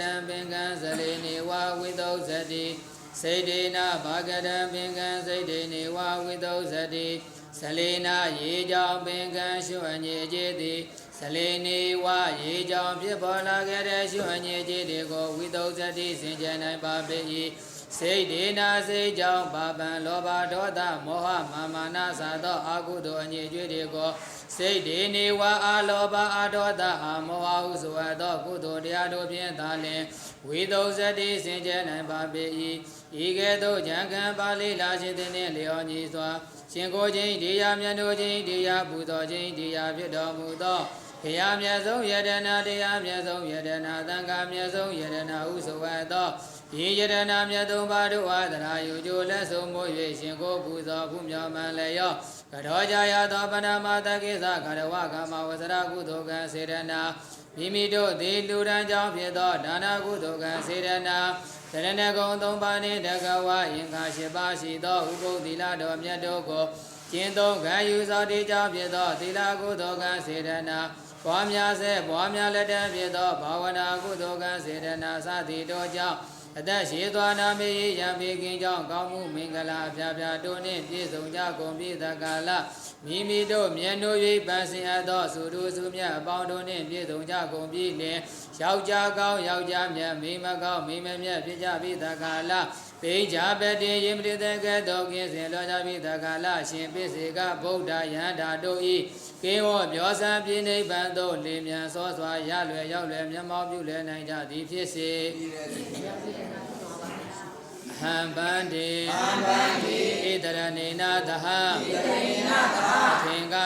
တံပင်ကံဇလေနေဝဝိသုဇတိစေတေနာဘာဂတံပင်ကံစိတ်တေနေဝဝိသုဇတိဇလေနာရေကြောင့်ပင်ကံရှုအညေခြင်းသည်ဇလေနေဝရေကြောင့်ဖြစ်ပေါ်လာခဲ့တဲ့ရှုအညေခြင်းတွေကိုဝိသုဇတိစင်ကြယ်နိုင်ပါပေ၏ စိတ်ဒေနာစိတ်ကြောင့်ပါပံလောဘဒေါသမောဟမာမာနသာသောအာဟုသောအညစ်အကြေးတွေကိုစိတ်ဒေနေဝအာလောဘအာဒေါသအာမောဟဟုဆိုအပ်သောကုသိုလ်တရားတို့ဖြင့်သာလျှင်ဝိသုဇတိစင်ကြယ်နိုင်ပါပေ၏ဤကဲ့သို့ဉာဏ်ကံပါဠိလာရှိသည်နှင့်လျော်ညီစွာရှင်ကိုချင်းတရားမြတ်တို့ချင်းတရားပူဇော်ချင်းတရားဖြစ်တော်မူသော ဘုရားမြတ်ဆုံးယတနာတရားမြတ်ဆုံးယတနာသံဃာမြတ်ဆုံးယတနာဟုဆိုအပ်သောဤယတနာမြတ်သုံးပါးတို့အားတရားယူကြိုလက်ဆုံးမို့၍ရှင်ကိုပူဇော်ဖူးမြော်မှန်လျော့ကတော်ကြရသောပဏမတကိစ္စခရဝကမဝဇရကုသိုလ်ကံစေရနာမိမိတို့သည်လူရန်ကြောင့်ဖြစ်သောဒါနကုသိုလ်ကံစေရနာတရဏဂုံသုံးပါးနှင့်တကဝယင်္ဂါရှိပါရှိသောဥပုသ္တိလတော်မြတ်တို့ကို ကျင့်သုံးခံယူသောတိကြောင့်ဖြစ်သောသီလကုသိုလ်ကံစေရနာပွားများစေပွားများလက်တံဖြစ်သောဘာဝနာကုသိုလ်ကံစေရနာစသည်တို့ကြောင့် အသက်ရှိသွားနာမေယံပေကင်းကြောင့်ကောင်းမှုမင်္ဂလာအဖျားဖျားတို့နှင့်ပြည့်စုံကြကုန်ပြီတကာလမိမိတို့မြတ်တို့၍ပန်းစင်အပ်သောသုတို့စုမြတ်အပေါင်းတို့နှင့်ပြည့်စုံကြကုန်ပြီလင်ယောက်ျားကောင်းယောက်ျားမြတ်မိန်းမကောင်းမိန်းမမြတ်ဖြစ်ကြပြီတကာလပိကြပတိယင်ပရိသကဲ့သို့ကင်းစင်လောကြပြီတကာလရှင်ပိစေကဗုဒ္ဓယန္တာတို့ဤကေဝပြောစံပြိနိဗ္ဗာန်သို့လင်းမြန်စောစွာရလွယ်ရောက်လွယ်မျက်မှောက်ပြုလည်နိုင်ကြသည်ဖြစ်စေ ဟံဗန္တိဟံဗန္တိဣတရဏေနသဟဣတရဏေနသဟသင်္က